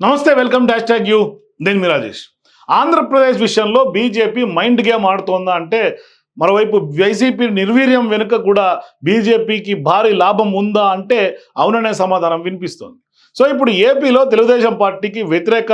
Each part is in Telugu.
నమస్తే వెల్కమ్ డాష్ ట్యాగ్ యూ. నేను మీ రాజేష్. ఆంధ్రప్రదేశ్ విషయంలో బీజేపీ మైండ్ గేమ్ ఆడుతోందా అంటే మరోవైపు వైసీపీ నిర్వీర్యం వెనుక కూడా బీజేపీకి భారీ లాభం ఉందా అంటే అవుననే సమాధానం వినిపిస్తోంది. సో ఇప్పుడు ఏపీలో తెలుగుదేశం పార్టీకి వ్యతిరేక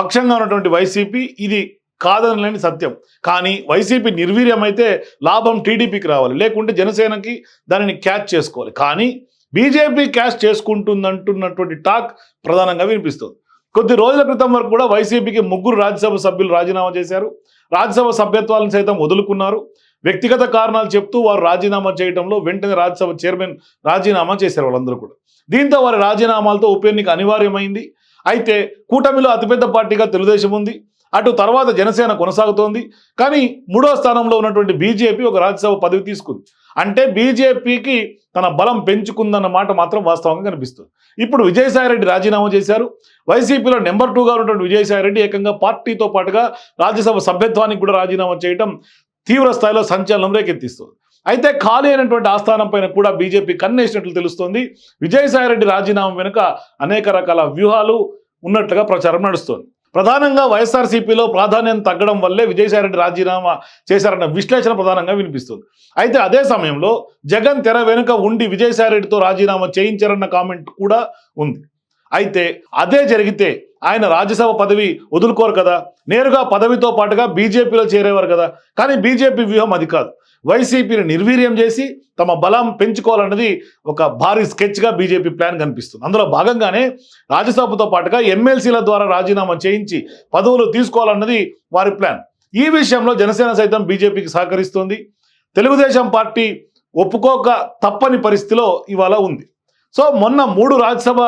పక్షంగా ఉన్నటువంటి వైసీపీ ఇది కాదనలేని సత్యం. కానీ వైసీపీ నిర్వీర్యం అయితే లాభం టీడీపీకి రావాలి. లేకుంటే జనసేనకి దానిని క్యాచ్ చేసుకోవాలి. కానీ బీజేపీ క్యాష్ చేసుకుంటుందంటున్నటువంటి టాక్ ప్రధానంగా వినిపిస్తుంది. కొద్ది రోజుల క్రితం వరకు కూడా వైసీపీకి ముగ్గురు రాజ్యసభ సభ్యులు రాజీనామా చేశారు. రాజ్యసభ సభ్యత్వాలను సైతం వదులుకున్నారు. వ్యక్తిగత కారణాలు చెప్తూ వారు రాజీనామా చేయడంలో వెంటనే రాజ్యసభ చైర్మన్ రాజీనామా చేశారు వాళ్ళందరూ కూడా. దీంతో వారి రాజీనామాలతో ఉప ఎన్నిక అనివార్యమైంది. అయితే కూటమిలో అతిపెద్ద పార్టీగా తెలుగుదేశం ఉంది. అటు తర్వాత జనసేన కొనసాగుతోంది. కానీ మూడో స్థానంలో ఉన్నటువంటి బీజేపీ ఒక రాజ్యసభ పదవి తీసుకుంది. అంటే బీజేపీకి తన బలం పెంచుకుందన్న మాట మాత్రం వాస్తవంగా కనిపిస్తుంది. ఇప్పుడు విజయసాయిరెడ్డి రాజీనామా చేశారు. వైసీపీలో నెంబర్ టూగా ఉన్నటువంటి విజయసాయిరెడ్డి ఏకంగా పార్టీతో పాటుగా రాజ్యసభ సభ్యత్వానికి కూడా రాజీనామా చేయడం తీవ్ర స్థాయిలో సంచలనం రేకెత్తిస్తుంది అయితే ఖాళీ అయినటువంటి ఆస్థానం పైన కూడా బీజేపీ కన్నేసినట్లు తెలుస్తోంది. విజయసాయిరెడ్డి రాజీనామా వెనుక అనేక రకాల వ్యూహాలు ఉన్నట్లుగా ప్రచారం నడుస్తోంది. ప్రధానంగా వైఎస్ఆర్సీపీలో ప్రాధాన్యం తగ్గడం వల్లే విజయసాయిరెడ్డి రాజీనామా చేశారన్న విశ్లేషణ ప్రధానంగా వినిపిస్తుంది. అయితే అదే సమయంలో జగన్ తెర వెనుక ఉండి విజయసాయిరెడ్డితో రాజీనామా చేయించారన్న కామెంట్ కూడా ఉంది. అయితే అదే జరిగితే ఆయన రాజ్యసభ పదవి వదులుకోరు కదా? నేరుగా పదవితో పాటుగా బీజేపీలో చేరేవారు కదా? కానీ బీజేపీ వ్యూహం అది కాదు. వైసీపీని నిర్వీర్యం చేసి తమ బలం పెంచుకోవాలన్నది ఒక భారీ స్కెచ్గా బీజేపీ ప్లాన్ కనిపిస్తుంది. అందులో భాగంగానే రాజ్యసభతో పాటుగా ఎమ్మెల్సీల ద్వారా రాజీనామా చేయించి పదవులు తీసుకోవాలన్నది వారి ప్లాన్. ఈ విషయంలో జనసేన సైతం బీజేపీకి సహకరిస్తుంది. తెలుగుదేశం పార్టీ ఒప్పుకోక తప్పని పరిస్థితిలో ఇవాళ ఉంది. సో మొన్న మూడు రాజ్యసభ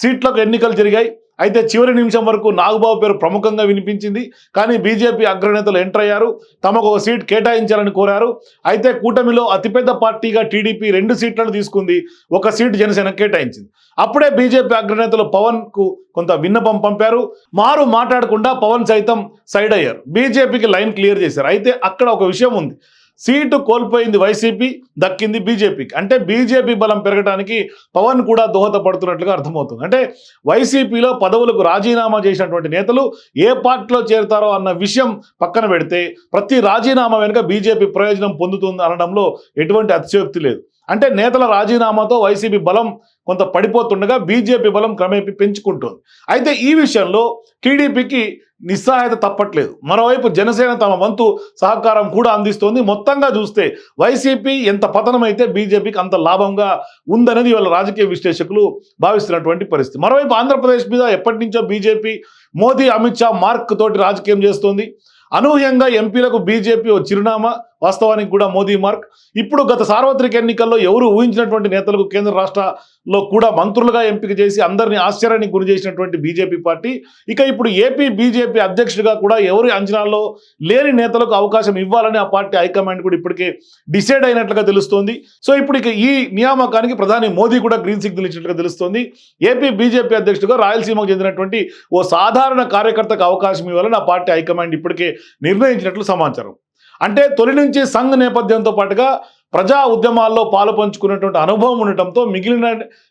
సీట్లకు ఎన్నికలు జరిగాయి. అయితే చివరి నిమిషం వరకు నాగబాబు పేరు ప్రముఖంగా వినిపించింది. కానీ బీజేపీ అగ్రనేతలు ఎంటర్ అయ్యారు. తమకు ఒక సీట్ కేటాయించాలని కోరారు. అయితే కూటమిలో అతిపెద్ద పార్టీగా టీడీపీ రెండు సీట్లను తీసుకుంది. ఒక సీట్ జనసేన కేటాయించింది. అప్పుడే బీజేపీ అగ్రనేతలు పవన్కు కొంత విన్నపం పంపారు. మారు మాట్లాడకుండా పవన్ సైతం సైడ్ అయ్యారు. బీజేపీకి లైన్ క్లియర్ చేశారు. అయితే అక్కడ ఒక విషయం ఉంది. సీటు కోల్పోయింది వైసీపీ దక్కింది బీజేపీకి అంటే బీజేపీ బలం పెరగడానికి పవన్ కూడా దోహదపడుతున్నట్లుగా అర్థమవుతుంది. అంటే వైసీపీలో పదవులకు రాజీనామా చేసినటువంటి నేతలు ఏ పార్టీలో చేరుతారో అన్న విషయం పక్కన పెడితే ప్రతి రాజీనామా వెనుక బీజేపీ ప్రయోజనం పొందుతుంది అనడంలో ఎటువంటి అతిశయోక్తి లేదు. అంటే నేతల రాజీనామాతో వైసీపీ బలం కొంత పడిపోతుండగా బీజేపీ బలం క్రమేపీ పెంచుకుంటుంది. అయితే ఈ విషయంలో టీడీపీకి నిస్సహాయత తప్పట్లేదు. మరోవైపు జనసేన తమ వంతు సహకారం కూడా అందిస్తోంది. మొత్తంగా చూస్తే వైసీపీ ఎంత పతనమైతే బీజేపీకి అంత లాభంగా ఉందనేది వాళ్ళ రాజకీయ విశ్లేషకులు భావిస్తున్నటువంటి పరిస్థితి. మరోవైపు ఆంధ్రప్రదేశ్ మీద ఎప్పటి నుంచో బీజేపీ మోదీ అమిత్ షా మార్క్ తోటి రాజకీయం చేస్తోంది. అనూహ్యంగా ఎంపీలకు బీజేపీ ఓ చిరునామా వాస్తవానికి కూడా మోదీ మార్క్. ఇప్పుడు గత సార్వత్రిక ఎన్నికల్లో ఎవరు ఊహించినటువంటి నేతలకు కేంద్ర రాష్ట్రాల్లో కూడా మంత్రులుగా ఎంపిక చేసి అందరినీ ఆశ్చర్యానికి గురి చేసినటువంటి బీజేపీ పార్టీ. ఇక ఇప్పుడు ఏపీ బీజేపీ అధ్యక్షుడిగా కూడా ఎవరి అంచనాల్లో లేని నేతలకు అవకాశం ఇవ్వాలని ఆ పార్టీ హైకమాండ్ కూడా ఇప్పటికే డిసైడ్ అయినట్లుగా తెలుస్తోంది. సో ఇప్పుడు ఇక ఈ నియామకానికి ప్రధాని మోదీ కూడా గ్రీన్ సిగ్నల్ ఇచ్చినట్లుగా తెలుస్తోంది. ఏపీ బీజేపీ అధ్యక్షుడిగా రాయలసీమకు చెందినటువంటి ఓ సాధారణ కార్యకర్తకు అవకాశం ఇవ్వాలని ఆ పార్టీ హైకమాండ్ ఇప్పటికే నిర్ణయించినట్లు సమాచారం. అంటే తొలి నుంచి సంఘ్ నేపథ్యంతో పాటుగా ప్రజా ఉద్యమాల్లో పాలు పంచుకున్నటువంటి అనుభవం ఉండటంతో మిగిలిన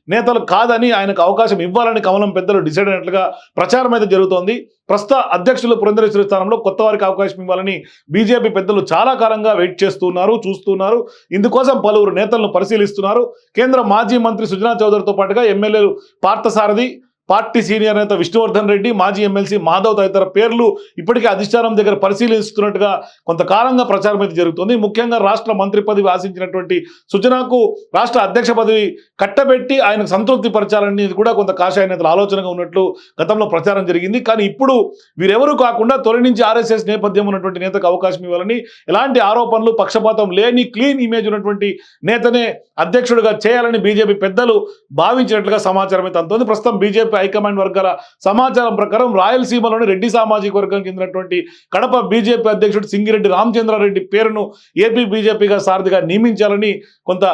నేతలు కాదని ఆయనకు అవకాశం ఇవ్వాలని కమలం పెద్దలు డిసైడ్ అయినట్లుగా ప్రచారం అయితే జరుగుతోంది. ప్రస్తుత అధ్యక్షులు పురంధరేశ్వరి స్థానంలో కొత్త వారికి అవకాశం ఇవ్వాలని బీజేపీ పెద్దలు చాలా కాలంగా వెయిట్ చేస్తున్నారు చూస్తున్నారు. ఇందుకోసం పలువురు నేతలను పరిశీలిస్తున్నారు. కేంద్ర మాజీ మంత్రి సుజనా చౌదరితో పాటుగా ఎమ్మెల్యేలు పార్థసారథి పార్టీ సీనియర్ నేత విష్ణువర్ధన్ రెడ్డి మాజీ ఎమ్మెల్సీ మాధవ్ తదితర పేర్లు ఇప్పటికే అధిష్టానం దగ్గర పరిశీలిస్తున్నట్టుగా కొంతకాలంగా ప్రచారం అయితే జరుగుతుంది. ముఖ్యంగా రాష్ట్ర మంత్రి పదవి ఆశించినటువంటి సుజనాకు రాష్ట్ర అధ్యక్ష పదవి కట్టబెట్టి ఆయనకు సంతృప్తి పరచాలనేది కూడా కొంత కాషాయ నేతల ఆలోచనగా ఉన్నట్లు గతంలో ప్రచారం జరిగింది. కానీ ఇప్పుడు వీరెవరూ కాకుండా తొలి నుంచి ఆర్ఎస్ఎస్ నేపథ్యం ఉన్నటువంటి నేతకు అవకాశం ఇవ్వాలని ఎలాంటి ఆరోపణలు పక్షపాతం లేని క్లీన్ ఇమేజ్ ఉన్నటువంటి నేతనే అధ్యక్షుడిగా చేయాలని బీజేపీ పెద్దలు భావించినట్లుగా సమాచారం అయితే అందుతుంది. ప్రస్తుతం బీజేపీ హైకమాండ్ వర్గాల సమాచారం ప్రకారం రాయలసీమలోని రెడ్డి సామాజిక వర్గం చెందినటువంటి కడప బీజేపీ అధ్యక్షుడు సింగిరెడ్డి రామచంద్రారెడ్డి పేరును ఏపీ బీజేపీగా సారథిగా నియమించాలని కొంత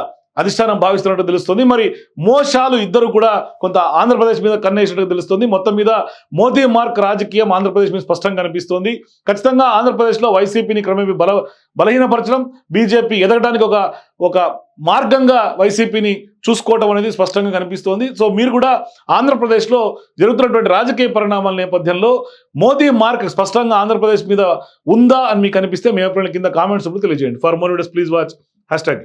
అధిష్టానం భావిస్తున్నట్టు తెలుస్తుంది. మరి మోసాలు ఇద్దరు కూడా కొంత ఆంధ్రప్రదేశ్ మీద కన్నేసినట్టు తెలుస్తుంది. మొత్తం మీద మోదీ మార్క్ రాజకీయం ఆంధ్రప్రదేశ్ మీద స్పష్టంగా కనిపిస్తోంది. ఖచ్చితంగా ఆంధ్రప్రదేశ్లో వైసీపీని క్రమేపీ బల బలహీనపరచడం బీజేపీ ఎదగడానికి ఒక ఒక మార్గంగా వైసీపీని చూసుకోవటం అనేది స్పష్టంగా కనిపిస్తోంది. సో మీరు కూడా ఆంధ్రప్రదేశ్లో జరుగుతున్నటువంటి రాజకీయ పరిణామాల నేపథ్యంలో మోదీ మార్క్ స్పష్టంగా ఆంధ్రప్రదేశ్ మీద ఉందా అని మీకు అనిపిస్తే మీ అభిప్రాయాల కింద కామెంట్స్ తెలియజేయండి. For more videos please watch. Hashtag